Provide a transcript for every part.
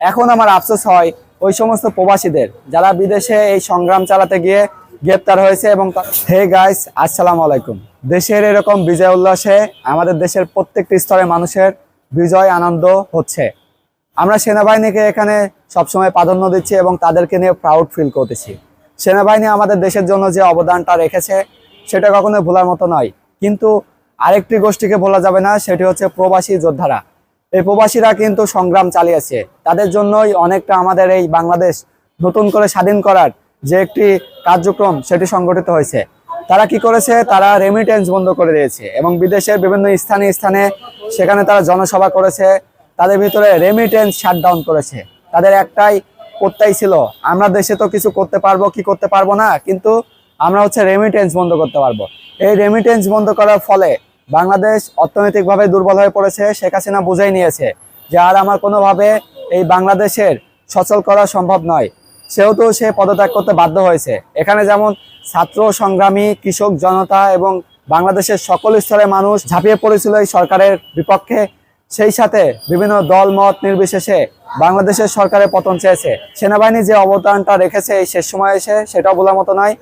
এখন আমার আফসোস হয় ওই সমস্ত প্রবাসীদের যারা বিদেশে এই সংগ্রাম চালাতে গিয়ে গ্রেপ্তার হয়েছে এবং হে গাইস আসসালামু আলাইকুম। দেশের এরকম বিজয় উল্লাসে আমাদের দেশের প্রত্যেকটি স্তরে মানুষের বিজয়, আনন্দ হচ্ছে। আমরা সেনাবাহিনীকে এখানে সবসময় প্রাধান্য দিচ্ছি এবং তাদেরকে নিয়ে প্রাউড ফিল করতেছি। সেনাবাহিনী আমাদের দেশের জন্য যে অবদানটা রেখেছে, সেটা কখনো ভোলার মতো নয়। কিন্তু আরেকটি গোষ্ঠীকে ভোলা যাবে না, সেটি হচ্ছে প্রবাসী যোদ্ধারা। এই প্রবাসীরা কিন্তু সংগ্রাম চালিয়েছে। তাদের জন্যই অনেকটা আমাদের এই বাংলাদেশ নতুন করে স্বাধীন করার যে একটি কার্যক্রম সেটি সংগঠিত হয়েছে। তারা কি করেছে? তারা রেমিটেন্স বন্ধ করে দিয়েছে এবং বিদেশের বিভিন্ন স্থানে স্থানে সেখানে তারা জনসভা করেছে। তাদের ভিতরে রেমিটেন্স শাটডাউন করেছে। তাদের একটাই প্রত্যয় ছিল, আমরা দেশে তো কিছু করতে পারব, কি করতে পারব না? কিন্তু আমরা হচ্ছে রেমিটেন্স বন্ধ করতে পারব। এই রেমিটেন্স বন্ধ করার ফলে বাংলাদেশ অর্থনৈতিকভাবে দুর্বল হয়ে পড়েছে, শেখ হাসিনা বুঝেই নিয়েছে যে আর আমার কোনোভাবে এই বাংলাদেশের সচল করা সম্ভব নয়। সেহেতু সে পদত্যাগ করতে বাধ্য হয়েছে। এখানে যেমন ছাত্র, সংগ্রামী, কৃষক, জনতা এবং বাংলাদেশের সকল স্তরের মানুষ ঝাঁপিয়ে পড়েছিল এই সরকারের বিপক্ষে, সেই সাথে বিভিন্ন দল, মত নির্বিশেষে বাংলাদেশের সরকারের পতন চেয়েছে। সেনাবাহিনী যে অবদানটা রেখেছে এই শেষ সময় এসে সেটাও বলার মতো নয়।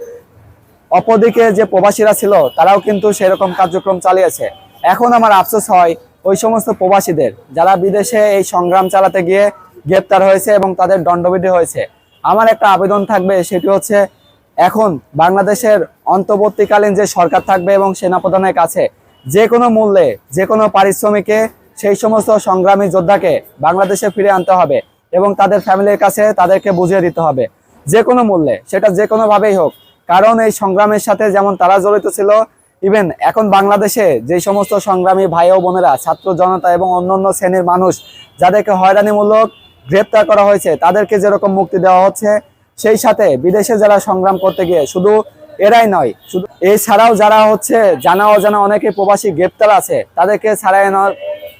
অপরদিকে যে প্রবাসীরা ছিল, তারাও কিন্তু সেরকম কার্যক্রম চালিয়েছে। এখন আমার আফসোস হয়, ওই সমস্ত প্রবাসীদের, যারা বিদেশে এই সংগ্রাম চালাতে গিয়ে গ্রেপ্তার হয়েছে এবং তাদের দণ্ডবিধি হয়েছে। আমার একটা আবেদন থাকবে, সেটি হচ্ছে, এখন বাংলাদেশের অন্তর্বর্তীকালীন যে সরকার থাকবে এবং সেনাপ্রধানের কাছে, যে কোনো মূল্যে, যে কোনো পারিশ্রমিকে সেই সমস্ত সংগ্রামী যোদ্ধাকে বাংলাদেশে ফিরে আনতে হবে এবং তাদের ফ্যামিলির কাছে তাদেরকে বুঝিয়ে দিতে হবে। যে কোনো মূল্যে, সেটা যে কোনোভাবেই হোক কারণ এই সংগ্রামের সাথে যেমন তারা জড়িত ছিল ইভেন এখন বাংলাদেশে যে সমস্ত সংগ্রামী ভাই ও বোনেরা, ছাত্র জনতা এবং অন্যান্য শ্রেণির মানুষ যাদেরকে হয়রানিমূলক গ্রেপ্তার করা হয়েছে, তাদেরকে যেরকম মুক্তি দেওয়া হচ্ছে, সেই সাথে বিদেশে যারা সংগ্রাম করতে গিয়ে শুধু এরাই নয়, শুধু এছাড়াও যারা হচ্ছে জানা অজানা অনেকে প্রবাসী গ্রেপ্তার আছে, তাদেরকে ছাড়াই আনার,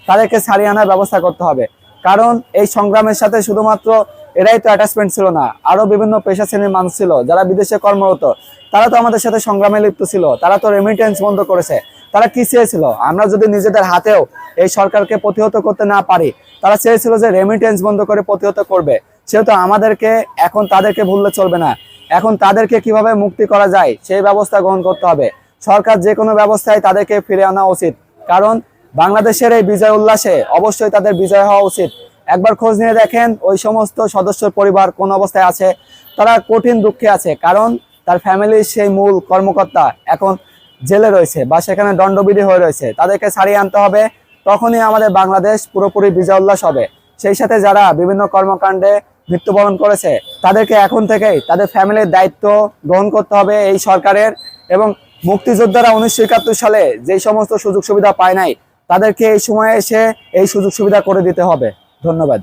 তাদেরকে ছাড়িয়ে আনার ব্যবস্থা করতে হবে। কারণ এই সংগ্রামের সাথে শুধুমাত্র এরাই তো অ্যাটাচমেন্ট ছিল না। আরও বিভিন্ন পেশা শ্রেণির মানুষ ছিল, যারা বিদেশে কর্মরত, তারা তো আমাদের সাথে সংগ্রামে লিপ্ত ছিল, তারা তো রেমিটেন্স বন্ধ করেছে। তারা কি চেয়েছিল? আমরা যদি নিজেদের হাতেও এই সরকারকে প্রতিহত করতে না পারি, তারা চেয়েছিল যে রেমিটেন্স বন্ধ করে প্রতিহত করবে। সেহেতু আমাদেরকে এখন তাদেরকে ভুললে চলবে না। এখন তাদেরকে কীভাবে মুক্তি করা যায়, সেই ব্যবস্থা গ্রহণ করতে হবে। সরকার যে কোনো ব্যবস্থায় তাদেরকে ফিরে আনা উচিত। কারণ বাংলাদেশের এই বিজয় উল্লাসে অবশ্যই তাদের বিজয় হওয়া উচিত। একবার খোঁজ নিয়ে দেখেন, ওই সমস্ত সদস্যর পরিবার কোন অবস্থায় আছে, তারা কঠিন দুঃখে আছে, কারণ তার ফ্যামিলির সেই মূল কর্মকর্তা এখন জেলে রয়েছে বা সেখানে দণ্ডবিধি হয়ে রয়েছে। তাদেরকে ছাড়িয়ে আনতে হবে, তখনই আমাদের বাংলাদেশ পুরোপুরি বিজয় উল্লাস হবে। সেই সাথে যারা বিভিন্ন কর্মকাণ্ডে মৃত্যুবরণ করেছে, তাদেরকে এখন থেকেই তাদের ফ্যামিলির দায়িত্ব গ্রহণ করতে হবে এই সরকারের এবং মুক্তিযোদ্ধারা উনিশশো একাত্তর সালে যেই সমস্ত সুযোগ সুবিধা পায় নাই, তাদেরকে এই সময়ে এসে এই সুযোগ সুবিধা করে দিতে হবে। ধন্যবাদ।